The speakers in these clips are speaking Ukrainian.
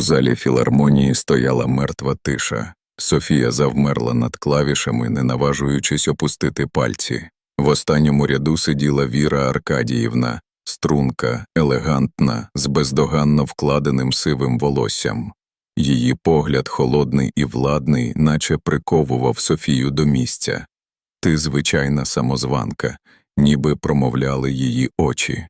У залі філармонії стояла мертва тиша. Софія завмерла над клавішами, не наважуючись опустити пальці. В останньому ряду сиділа Віра Аркадіївна, струнка, елегантна, з бездоганно вкладеним сивим волоссям. Її погляд, холодний і владний, наче приковував Софію до місця. Ти звичайна самозванка, ніби промовляли її очі.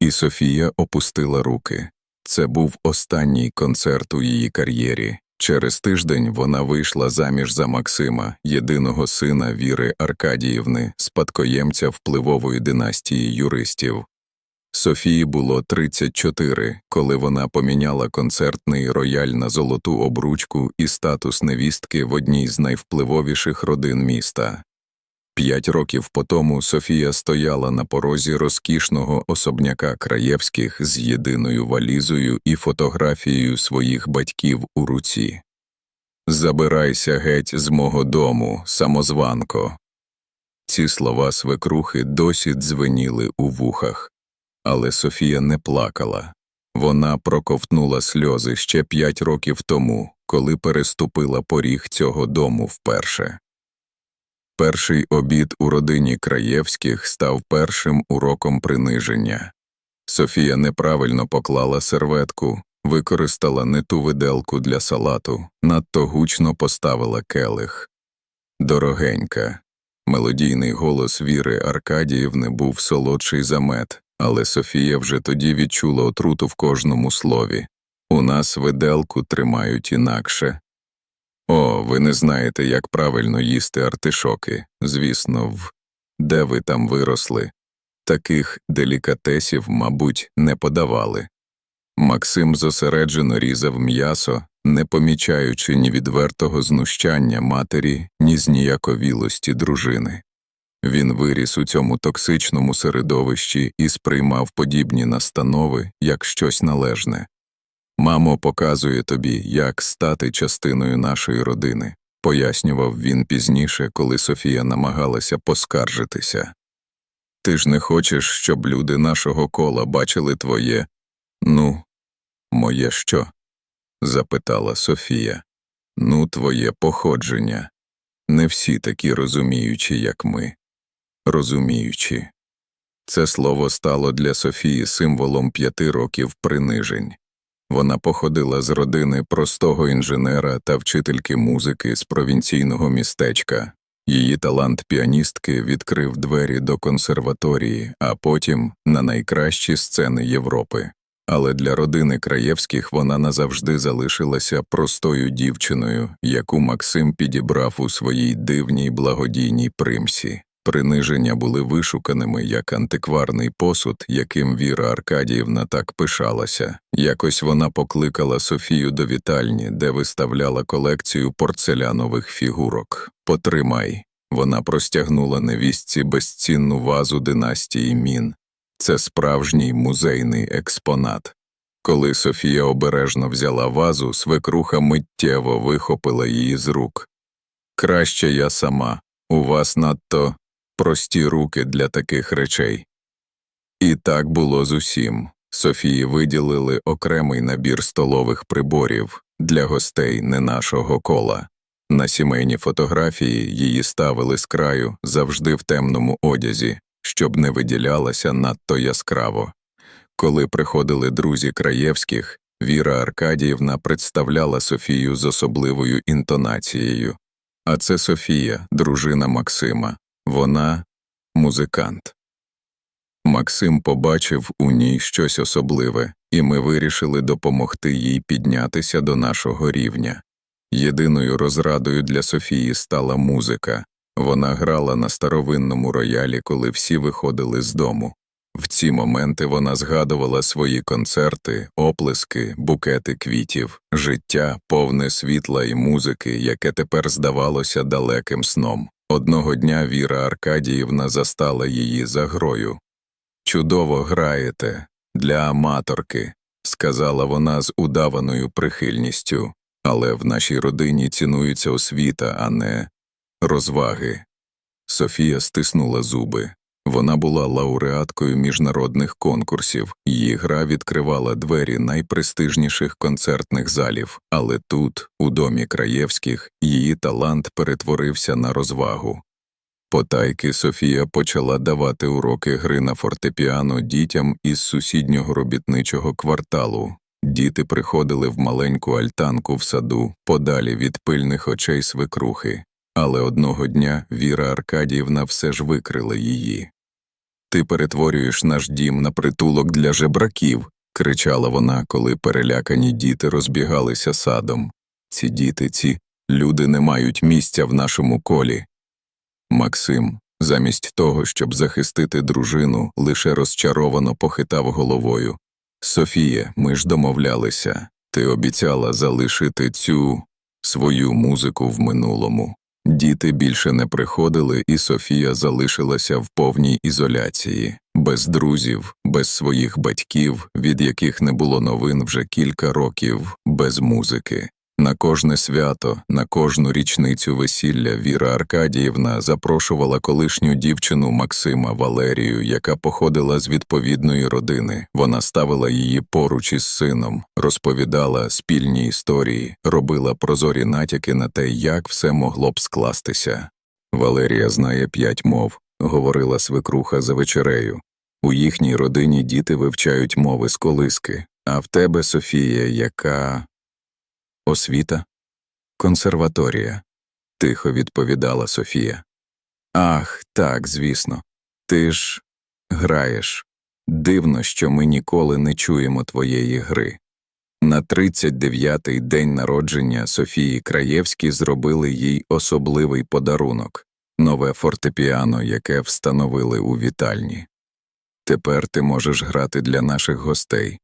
І Софія опустила руки. Це був останній концерт у її кар'єрі. Через тиждень вона вийшла заміж за Максима, єдиного сина Віри Аркадіївни, спадкоємця впливової династії юристів. Софії було 34, коли вона поміняла концертний рояль на золоту обручку і статус невістки в одній з найвпливовіших родин міста. П'ять років потому Софія стояла на порозі розкішного особняка Краєвських з єдиною валізою і фотографією своїх батьків у руці. Забирайся геть з мого дому, самозванко. Ці слова свекрухи досі дзвеніли у вухах, але Софія не плакала. Вона проковтнула сльози ще п'ять років тому, коли переступила поріг цього дому вперше. Перший обід у родині Краєвських став першим уроком приниження. Софія неправильно поклала серветку, використала не ту виделку для салату, надто гучно поставила келих. Дорогенька. Мелодійний голос Віри Аркадіївни був солодший за мед, але Софія вже тоді відчула отруту в кожному слові. У нас виделку тримають інакше. О, ви не знаєте, як правильно їсти артишоки, звісно, в де ви там виросли. Таких делікатесів, мабуть, не подавали. Максим зосереджено різав м'ясо, не помічаючи ні відвертого знущання матері, ні зніяковілості дружини. Він виріс у цьому токсичному середовищі і сприймав подібні настанови як щось належне. Мамо показує тобі, як стати частиною нашої родини, пояснював він пізніше, коли Софія намагалася поскаржитися. Ти ж не хочеш, щоб люди нашого кола бачили твоє. Ну, моє що? запитала Софія. Ну, твоє походження. Не всі такі розуміючі, як ми. Розуміючі. Це слово стало для Софії символом п'яти років принижень. Вона походила з родини простого інженера та вчительки музики з провінційного містечка. Її талант піаністки відкрив двері до консерваторії, а потім на найкращі сцени Європи. Але для родини Краєвських вона назавжди залишилася простою дівчиною, яку Максим підібрав у своїй дивній благодійній примсі. Приниження були вишуканими як антикварний посуд, яким Віра Аркадіївна так пишалася. Якось вона покликала Софію до вітальні, де виставляла колекцію порцелянових фігурок. Потримай. Вона простягнула невістці безцінну вазу династії мін. Це справжній музейний експонат. Коли Софія обережно взяла вазу, свекруха миттєво вихопила її з рук. Краще я сама, у вас надто прості руки для таких речей. І так було з усім. Софії виділили окремий набір столових приборів для гостей не нашого кола. На сімейні фотографії її ставили з краю завжди в темному одязі, щоб не виділялася надто яскраво. Коли приходили друзі Краєвських, Віра Аркадіївна представляла Софію з особливою інтонацією. А це Софія, дружина Максима, вона музикант. Максим побачив у ній щось особливе, і ми вирішили допомогти їй піднятися до нашого рівня. Єдиною розрадою для Софії стала музика. Вона грала на старовинному роялі, коли всі виходили з дому. В ці моменти вона згадувала свої концерти, оплески, букети квітів, життя, повне світла і музики, яке тепер здавалося далеким сном. Одного дня Віра Аркадіївна застала її за грою. Чудово граєте для аматорки, сказала вона з удаваною прихильністю, але в нашій родині цінується освіта, а не розваги. Софія стиснула зуби. Вона була лауреаткою міжнародних конкурсів, її гра відкривала двері найпрестижніших концертних залів, але тут, у домі Краєвських, її талант перетворився на розвагу. Потайки Софія почала давати уроки гри на фортепіано дітям із сусіднього робітничого кварталу. Діти приходили в маленьку альтанку в саду, подалі від пильних очей свекрухи, але одного дня Віра Аркадіївна все ж викрила її. Ти перетворюєш наш дім на притулок для жебраків, кричала вона, коли перелякані діти розбігалися садом. Ці діти, ці люди не мають місця в нашому колі. Максим, замість того, щоб захистити дружину, лише розчаровано похитав головою. Софія, ми ж домовлялися, ти обіцяла залишити цю свою музику в минулому. Діти більше не приходили, і Софія залишилася в повній ізоляції, без друзів, без своїх батьків, від яких не було новин вже кілька років, без музики. На кожне свято, на кожну річницю весілля Віра Аркадіївна запрошувала колишню дівчину Максима Валерію, яка походила з відповідної родини. Вона ставила її поруч із сином, розповідала спільні історії, робила прозорі натяки на те, як все могло б скластися. Валерія знає п'ять мов, говорила свекруха за вечерею. У їхній родині діти вивчають мови з колиски, а в тебе, Софія, яка. Освіта? Консерваторія, тихо відповідала Софія. Ах, так, звісно. Ти ж граєш. Дивно, що ми ніколи не чуємо твоєї гри. На 39-й день народження Софії Краєвські зробили їй особливий подарунок нове фортепіано, яке встановили у вітальні. Тепер ти можеш грати для наших гостей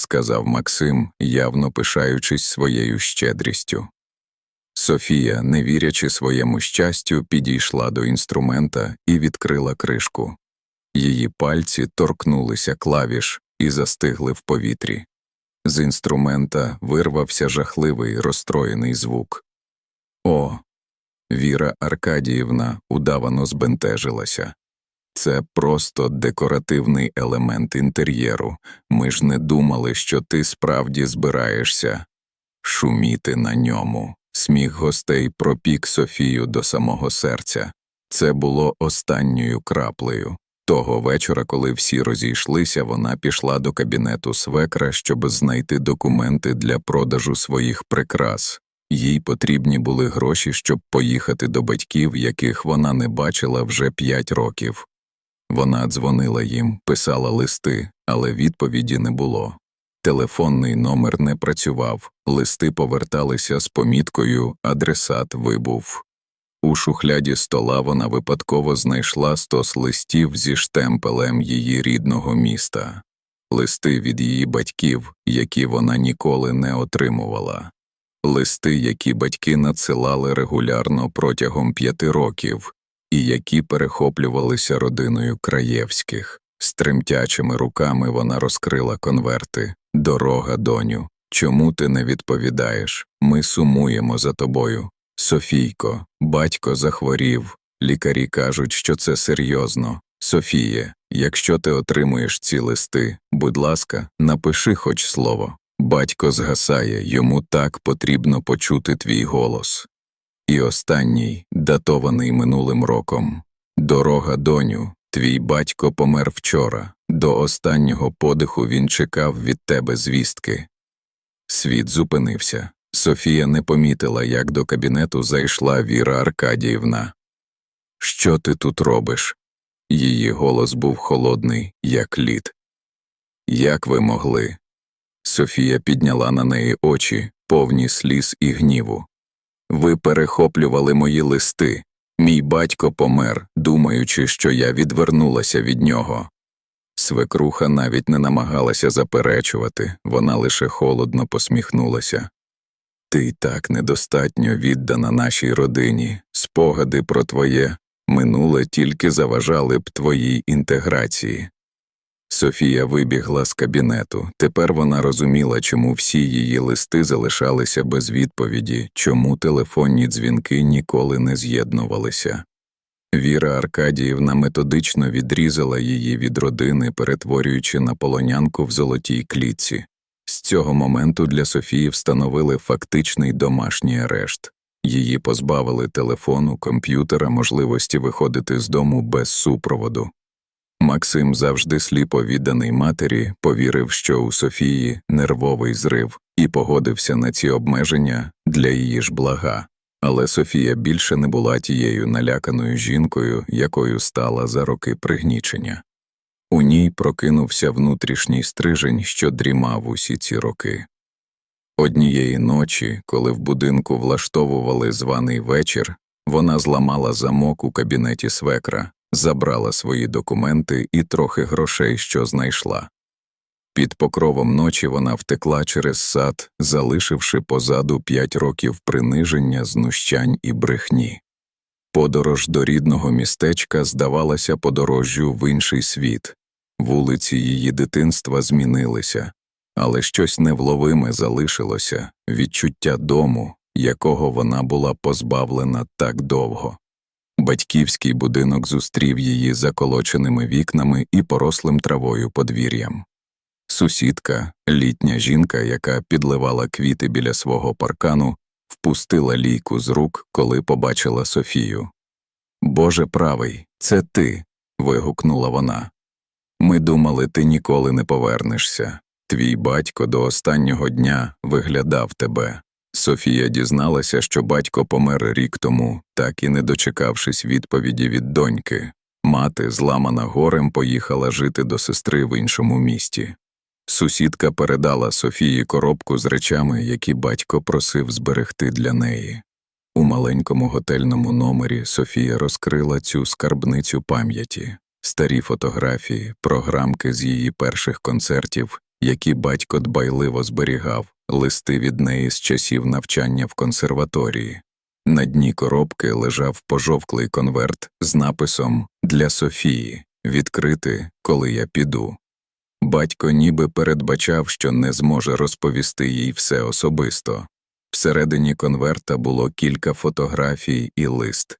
сказав Максим, явно пишаючись своєю щедрістю. Софія, не вірячи своєму щастю, підійшла до інструмента і відкрила кришку. Її пальці торкнулися клавіш і застигли в повітрі. З інструмента вирвався жахливий розстроєний звук. О. Віра Аркадіївна удавано збентежилася. Це просто декоративний елемент інтер'єру. Ми ж не думали, що ти справді збираєшся шуміти на ньому. Сміх гостей пропік Софію до самого серця. Це було останньою краплею. Того вечора, коли всі розійшлися, вона пішла до кабінету свекра, щоб знайти документи для продажу своїх прикрас. Їй потрібні були гроші, щоб поїхати до батьків, яких вона не бачила вже п'ять років. Вона дзвонила їм, писала листи, але відповіді не було. Телефонний номер не працював, листи поверталися з поміткою адресат вибув. У шухляді стола вона випадково знайшла стос листів зі штемпелем її рідного міста, листи від її батьків, які вона ніколи не отримувала, листи, які батьки надсилали регулярно протягом п'яти років, і які перехоплювалися родиною краєвських. З тремтячими руками вона розкрила конверти. Дорога, доню. Чому ти не відповідаєш? Ми сумуємо за тобою. Софійко, батько захворів. Лікарі кажуть, що це серйозно. Софіє, якщо ти отримуєш ці листи, будь ласка, напиши хоч слово. Батько згасає, йому так потрібно почути твій голос. І останній, датований минулим роком Дорога, доню, твій батько помер вчора, до останнього подиху він чекав від тебе звістки. Світ зупинився. Софія не помітила, як до кабінету зайшла Віра Аркадіївна. Що ти тут робиш? Її голос був холодний, як лід. Як ви могли? Софія підняла на неї очі, повні сліз і гніву. Ви перехоплювали мої листи. Мій батько помер, думаючи, що я відвернулася від нього. Свекруха навіть не намагалася заперечувати, вона лише холодно посміхнулася. Ти й так недостатньо віддана нашій родині, спогади про твоє минуле тільки заважали б твоїй інтеграції. Софія вибігла з кабінету. Тепер вона розуміла, чому всі її листи залишалися без відповіді, чому телефонні дзвінки ніколи не з'єднувалися. Віра Аркадіївна методично відрізала її від родини, перетворюючи на полонянку в золотій клітці. З цього моменту для Софії встановили фактичний домашній арешт. Її позбавили телефону, комп'ютера, можливості виходити з дому без супроводу. Максим, завжди сліпо відданий матері, повірив, що у Софії нервовий зрив, і погодився на ці обмеження для її ж блага. Але Софія більше не була тією наляканою жінкою, якою стала за роки пригнічення. У ній прокинувся внутрішній стрижень, що дрімав усі ці роки. Однієї ночі, коли в будинку влаштовували званий вечір, вона зламала замок у кабінеті свекра, забрала свої документи і трохи грошей, що знайшла. Під покровом ночі вона втекла через сад, залишивши позаду п'ять років приниження, знущань і брехні. Подорож до рідного містечка здавалася подорожжю в інший світ. Вулиці її дитинства змінилися, але щось невловиме залишилося відчуття дому, якого вона була позбавлена так довго. Батьківський будинок зустрів її заколоченими вікнами і порослим травою подвір'ям. Сусідка, літня жінка, яка підливала квіти біля свого паркану, впустила лійку з рук, коли побачила Софію. Боже правий, це ти. вигукнула вона. Ми думали, ти ніколи не повернешся. Твій батько до останнього дня виглядав тебе. Софія дізналася, що батько помер рік тому, так і не дочекавшись відповіді від доньки. Мати, зламана горем, поїхала жити до сестри в іншому місті. Сусідка передала Софії коробку з речами, які батько просив зберегти для неї. У маленькому готельному номері Софія розкрила цю скарбницю пам'яті, старі фотографії, програмки з її перших концертів, які батько дбайливо зберігав, листи від неї з часів навчання в консерваторії. На дні коробки лежав пожовклий конверт з написом Для Софії відкрити, коли я піду. Батько ніби передбачав, що не зможе розповісти їй все особисто. Всередині конверта було кілька фотографій і лист.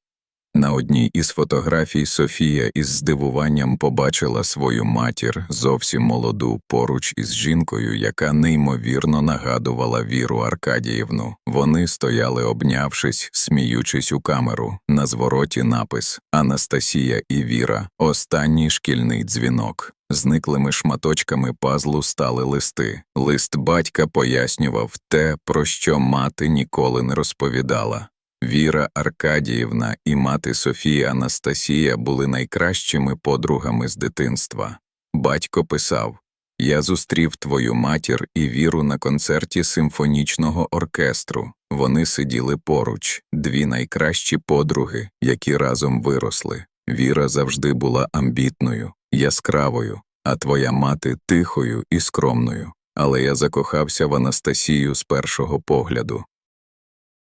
На одній із фотографій Софія із здивуванням побачила свою матір, зовсім молоду, поруч із жінкою, яка неймовірно нагадувала Віру Аркадіївну. Вони стояли, обнявшись, сміючись у камеру. На звороті напис Анастасія і Віра. Останній шкільний дзвінок. Зниклими шматочками пазлу стали листи. Лист батька пояснював те, про що мати ніколи не розповідала. Віра Аркадіївна і мати Софія Анастасія були найкращими подругами з дитинства. Батько писав Я зустрів твою матір і віру на концерті симфонічного оркестру. Вони сиділи поруч, дві найкращі подруги, які разом виросли. Віра завжди була амбітною, яскравою, а твоя мати тихою і скромною. Але я закохався в Анастасію з першого погляду.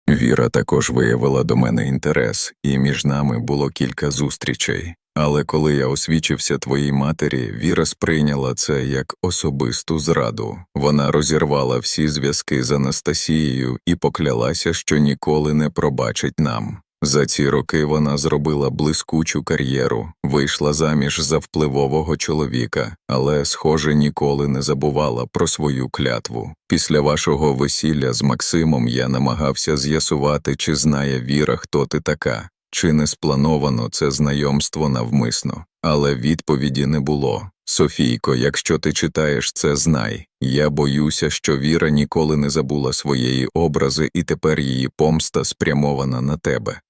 Віра також виявила до мене інтерес, і між нами було кілька зустрічей. Але коли я освічився твоїй матері, Віра сприйняла це як особисту зраду. Вона розірвала всі зв'язки з Анастасією і поклялася, що ніколи не пробачить нам. За ці роки вона зробила блискучу кар'єру, вийшла заміж за впливового чоловіка, але, схоже, ніколи не забувала про свою клятву. Після вашого весілля з Максимом я намагався з'ясувати, чи знає Віра, хто ти така, чи не сплановано це знайомство навмисно, але відповіді не було. Софійко, якщо ти читаєш це, знай. Я боюся, що Віра ніколи не забула своєї образи, і тепер її помста спрямована на тебе.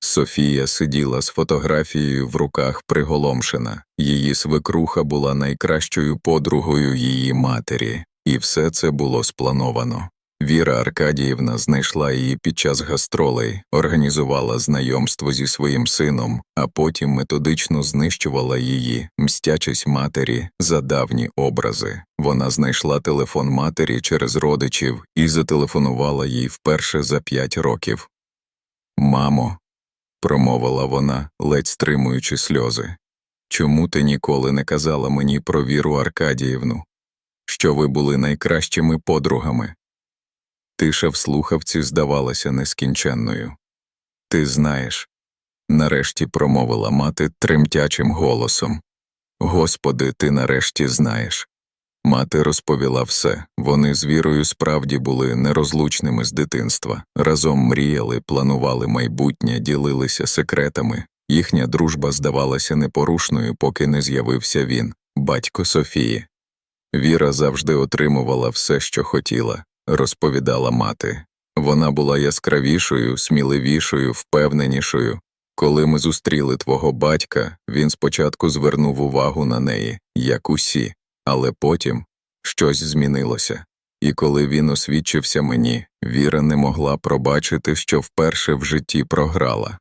Софія сиділа з фотографією в руках приголомшена, її свекруха була найкращою подругою її матері, і все це було сплановано. Віра Аркадіївна знайшла її під час гастролей, організувала знайомство зі своїм сином, а потім методично знищувала її, мстячись матері за давні образи. Вона знайшла телефон матері через родичів і зателефонувала їй вперше за п'ять років. Мамо, промовила вона, ледь стримуючи сльози. Чому ти ніколи не казала мені про Віру Аркадіївну? Що ви були найкращими подругами? Тиша в слухавці здавалася нескінченною. Ти знаєш, нарешті промовила мати тремтячим голосом. Господи, ти нарешті знаєш. Мати розповіла все. Вони з вірою справді були нерозлучними з дитинства. Разом мріяли, планували майбутнє, ділилися секретами. Їхня дружба здавалася непорушною, поки не з'явився він, батько Софії. Віра завжди отримувала все, що хотіла, розповідала мати. Вона була яскравішою, сміливішою, впевненішою. Коли ми зустріли твого батька, він спочатку звернув увагу на неї, як усі, але потім щось змінилося. І коли він освідчився мені, Віра не могла пробачити, що вперше в житті програла.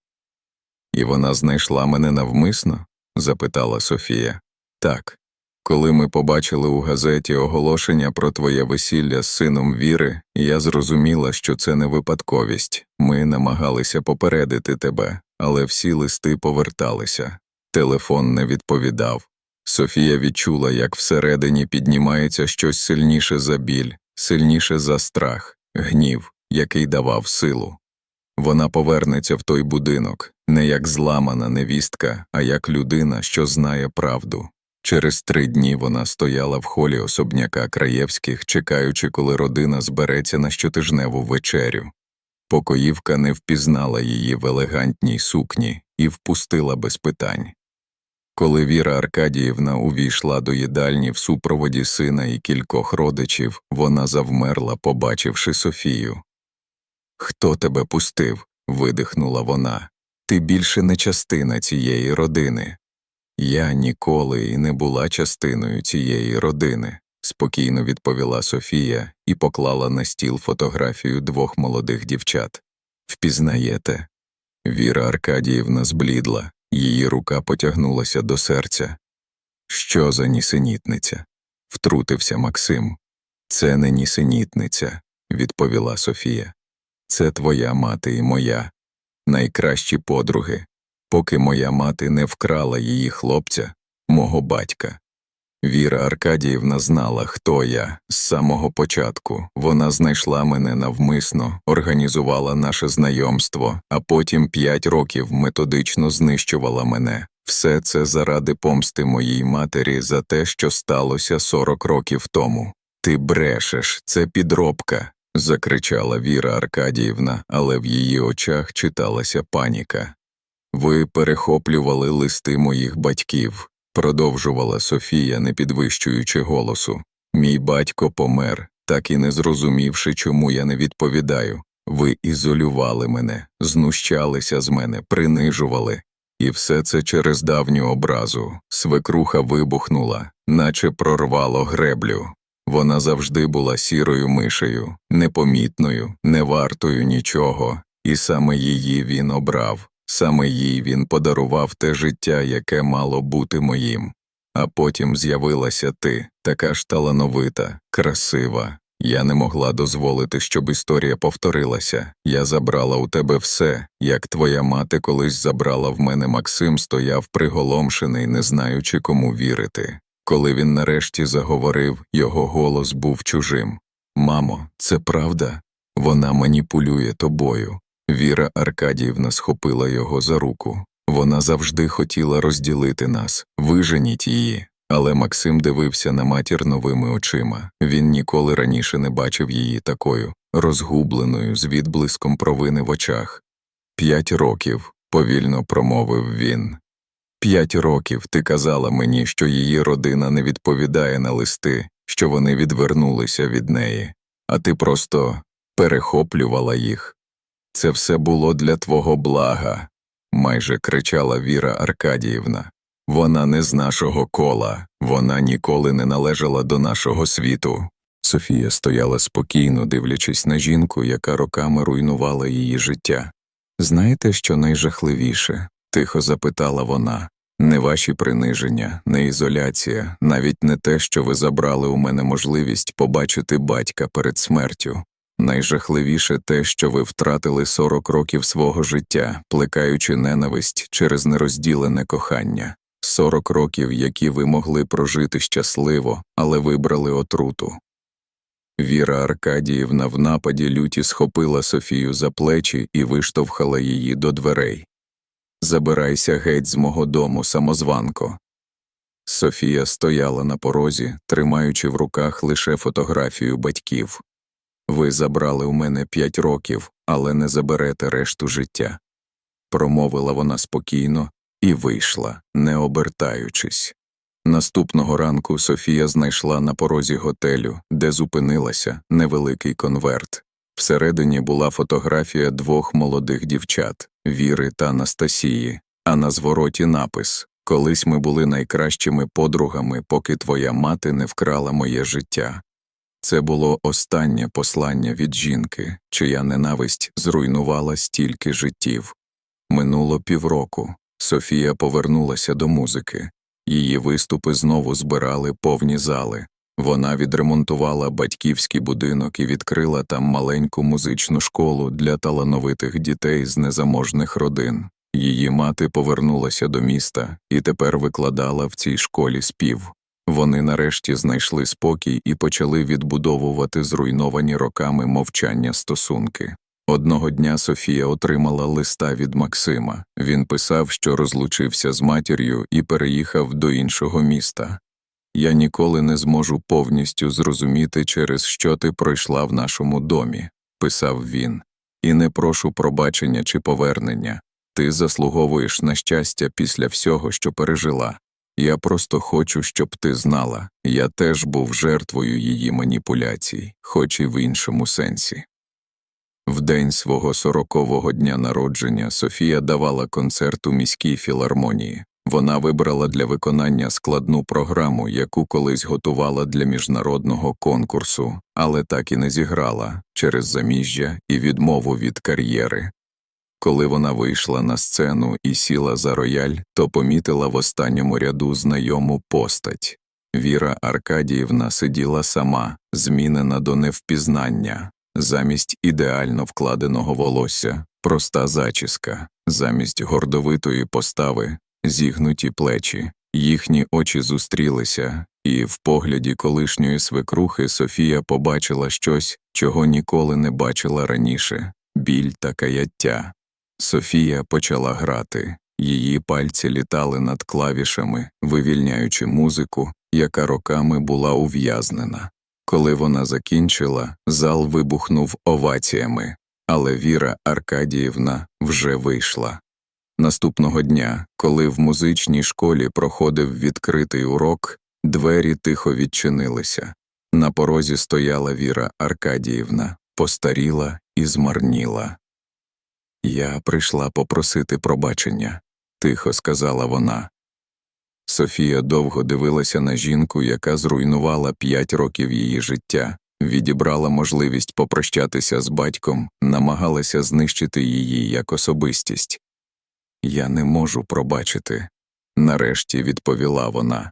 І вона знайшла мене навмисно? запитала Софія. Так. Коли ми побачили у газеті оголошення про твоє весілля з сином Віри, я зрозуміла, що це не випадковість. Ми намагалися попередити тебе, але всі листи поверталися. Телефон не відповідав. Софія відчула, як всередині піднімається щось сильніше за біль, сильніше за страх, гнів, який давав силу. Вона повернеться в той будинок, не як зламана невістка, а як людина, що знає правду. Через три дні вона стояла в холі особняка Краєвських, чекаючи, коли родина збереться на щотижневу вечерю. Покоївка не впізнала її в елегантній сукні і впустила без питань. Коли Віра Аркадіївна увійшла до їдальні в супроводі сина і кількох родичів, вона завмерла, побачивши Софію. Хто тебе пустив? видихнула вона. Ти більше не частина цієї родини. Я ніколи і не була частиною цієї родини, спокійно відповіла Софія і поклала на стіл фотографію двох молодих дівчат. Впізнаєте? Віра Аркадіївна зблідла, її рука потягнулася до серця. Що за нісенітниця? втрутився Максим. Це не нісенітниця, відповіла Софія. Це твоя мати і моя, найкращі подруги, поки моя мати не вкрала її хлопця, мого батька. Віра Аркадіївна знала, хто я з самого початку. Вона знайшла мене навмисно, організувала наше знайомство, а потім п'ять років методично знищувала мене. Все це заради помсти моїй матері за те, що сталося сорок років тому. Ти брешеш, це підробка. закричала Віра Аркадіївна, але в її очах читалася паніка. Ви перехоплювали листи моїх батьків, продовжувала Софія, не підвищуючи голосу. Мій батько помер, так і не зрозумівши, чому я не відповідаю. Ви ізолювали мене, знущалися з мене, принижували. І все це через давню образу. Свекруха вибухнула, наче прорвало греблю. Вона завжди була сірою мишею, непомітною, не вартою нічого, і саме її він обрав. Саме їй він подарував те життя, яке мало бути моїм. А потім з'явилася ти, така ж талановита, красива. Я не могла дозволити, щоб історія повторилася. Я забрала у тебе все, як твоя мати колись забрала в мене Максим, стояв приголомшений, не знаючи, кому вірити. Коли він нарешті заговорив, його голос був чужим. Мамо, це правда? Вона маніпулює тобою. Віра Аркадіївна схопила його за руку. Вона завжди хотіла розділити нас, виженіть її. Але Максим дивився на матір новими очима. Він ніколи раніше не бачив її такою, розгубленою, з відблиском провини в очах. П'ять років, повільно промовив він. П'ять років ти казала мені, що її родина не відповідає на листи, що вони відвернулися від неї, а ти просто перехоплювала їх. Це все було для твого блага, майже кричала Віра Аркадіївна. Вона не з нашого кола, вона ніколи не належала до нашого світу. Софія стояла спокійно, дивлячись на жінку, яка роками руйнувала її життя. Знаєте, що найжахливіше? тихо запитала вона. Не ваші приниження, не ізоляція, навіть не те, що ви забрали у мене можливість побачити батька перед смертю. Найжахливіше те, що ви втратили 40 років свого життя, плекаючи ненависть через нерозділене кохання, 40 років, які ви могли прожити щасливо, але вибрали отруту. Віра Аркадіївна в нападі люті схопила Софію за плечі і виштовхала її до дверей. Забирайся геть з мого дому, самозванко. Софія стояла на порозі, тримаючи в руках лише фотографію батьків. Ви забрали у мене п'ять років, але не заберете решту життя. Промовила вона спокійно і вийшла, не обертаючись. Наступного ранку Софія знайшла на порозі готелю, де зупинилася невеликий конверт. Всередині була фотографія двох молодих дівчат Віри та Анастасії, а на звороті напис Колись ми були найкращими подругами, поки твоя мати не вкрала моє життя. Це було останнє послання від жінки, чия ненависть зруйнувала стільки життів. Минуло півроку. Софія повернулася до музики. Її виступи знову збирали повні зали. Вона відремонтувала батьківський будинок і відкрила там маленьку музичну школу для талановитих дітей з незаможних родин. Її мати повернулася до міста і тепер викладала в цій школі спів. Вони нарешті знайшли спокій і почали відбудовувати зруйновані роками мовчання стосунки. Одного дня Софія отримала листа від Максима. Він писав, що розлучився з матір'ю і переїхав до іншого міста. Я ніколи не зможу повністю зрозуміти, через що ти пройшла в нашому домі, писав він, і не прошу пробачення чи повернення. Ти заслуговуєш на щастя після всього, що пережила. Я просто хочу, щоб ти знала, я теж був жертвою її маніпуляцій, хоч і в іншому сенсі. В день свого сорокового дня народження Софія давала концерт у міській філармонії. Вона вибрала для виконання складну програму, яку колись готувала для міжнародного конкурсу, але так і не зіграла через заміжжя і відмову від кар'єри. Коли вона вийшла на сцену і сіла за рояль, то помітила в останньому ряду знайому постать. Віра Аркадіївна сиділа сама, змінена до невпізнання, замість ідеально вкладеного волосся, проста зачіска, замість гордовитої постави, зігнуті плечі. Їхні очі зустрілися, і в погляді колишньої свекрухи Софія побачила щось, чого ніколи не бачила раніше біль та каяття. Софія почала грати, її пальці літали над клавішами, вивільняючи музику, яка роками була ув'язнена. Коли вона закінчила, зал вибухнув оваціями, але Віра Аркадіївна вже вийшла. Наступного дня, коли в музичній школі проходив відкритий урок, двері тихо відчинилися. На порозі стояла Віра Аркадіївна, постаріла і змарніла. Я прийшла попросити пробачення, тихо сказала вона. Софія довго дивилася на жінку, яка зруйнувала п'ять років її життя, відібрала можливість попрощатися з батьком, намагалася знищити її як особистість. Я не можу пробачити, нарешті відповіла вона.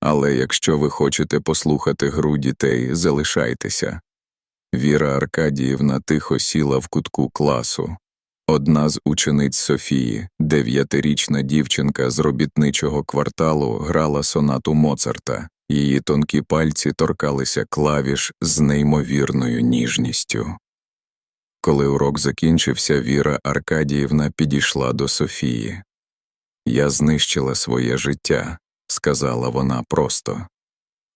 Але якщо ви хочете послухати гру дітей, залишайтеся. Віра Аркадіївна тихо сіла в кутку класу. Одна з учениць Софії, дев'ятирічна дівчинка з робітничого кварталу, грала сонату Моцарта, її тонкі пальці торкалися клавіш з неймовірною ніжністю. Коли урок закінчився, Віра Аркадіївна підійшла до Софії. Я знищила своє життя, сказала вона просто.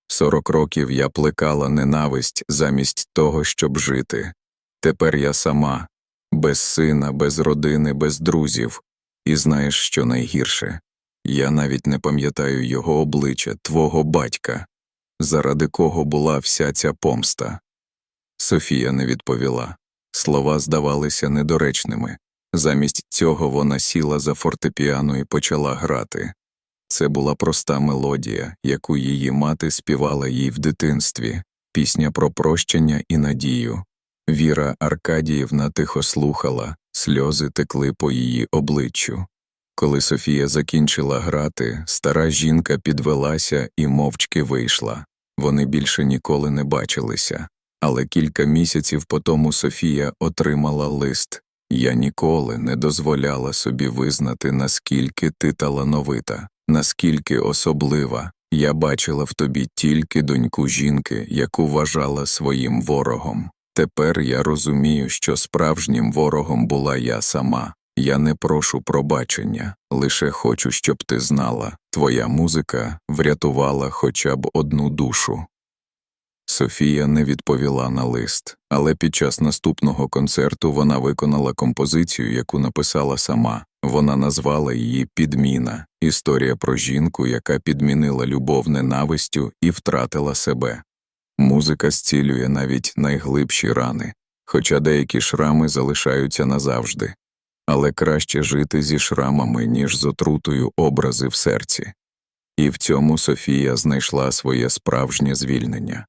Сорок років я плекала ненависть замість того, щоб жити. Тепер я сама, без сина, без родини, без друзів. І знаєш, що найгірше я навіть не пам'ятаю його обличчя, твого батька, заради кого була вся ця помста. Софія не відповіла. Слова здавалися недоречними. Замість цього вона сіла за фортепіано і почала грати. Це була проста мелодія, яку її мати співала їй в дитинстві, пісня про прощення і надію. Віра Аркадіївна тихо слухала, сльози текли по її обличчю. Коли Софія закінчила грати, стара жінка підвелася і мовчки вийшла. Вони більше ніколи не бачилися. Але кілька місяців по тому Софія отримала лист Я ніколи не дозволяла собі визнати, наскільки ти талановита, наскільки особлива. Я бачила в тобі тільки доньку жінки, яку вважала своїм ворогом. Тепер я розумію, що справжнім ворогом була я сама. Я не прошу пробачення, лише хочу, щоб ти знала, твоя музика врятувала хоча б одну душу. Софія не відповіла на лист, але під час наступного концерту вона виконала композицію, яку написала сама. Вона назвала її Підміна історія про жінку, яка підмінила любов ненавистю і втратила себе. Музика зцілює навіть найглибші рани, хоча деякі шрами залишаються назавжди. Але краще жити зі шрамами, ніж з отрутою образи в серці. І в цьому Софія знайшла своє справжнє звільнення.